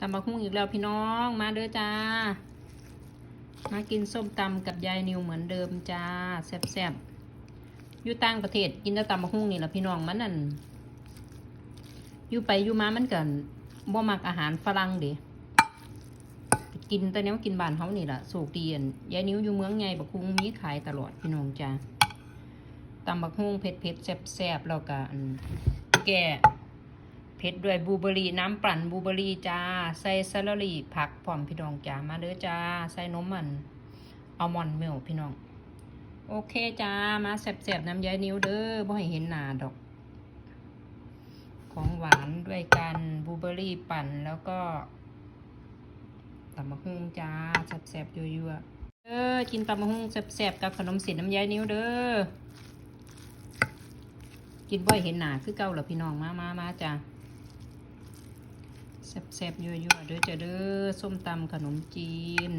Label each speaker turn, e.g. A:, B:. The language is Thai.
A: ตำบักหุ่งอีกแล้วพี่น้องมาเด้อจ้า มากินส้มตำกับยายนิวเหมือนเดิมจ้าแซ่บๆอยู่ต่างประเทศกินแต่ตำบักหุ่งนี่แหละพี่น้องมันนั่นอยู่ไปอยู่มามันเกันบ่มักอาหารฝรั่งเด้กินแต่เนี้ยกินบ้านเฮานี่แหละสูกดีอันยายนิวอยู่เมืองใหญ่บักหุ่งมีขายตลอดพี่น้องจ้าตำบักหุ่งเผ็ดเผ็ดๆแซ่บๆแล้วก็อันแก่ เผ็ดด้วยบูเบอรี่น้ำปั่นบูเบอรี่จ้า ใส่ซาลารี่ผักพร้อมพี่น้องจ้า มาเด้อจ้า ใส่นมมันอัลมอนด์มิลพี่น้อง โอเคจ้า มาแซ่บๆน้ำยายนิ้วเด้อบ่ให้เห็นหน้าดอก ของหวานด้วยกันบูเบอรี่ปั่นแล้วก็ตำมะฮุ่งจ้าแซ่บๆยั่วๆเออกินตำมะฮุ่งแซ่บๆกับขนมเสียน้ำยายนิ้วเด้อกินบ่อยเห็นหนาคือเก่าเหรอพี่น้องมามามาจ้า แซ่บๆยั่วๆเด้อจะเด้อส้มตำขนมจีน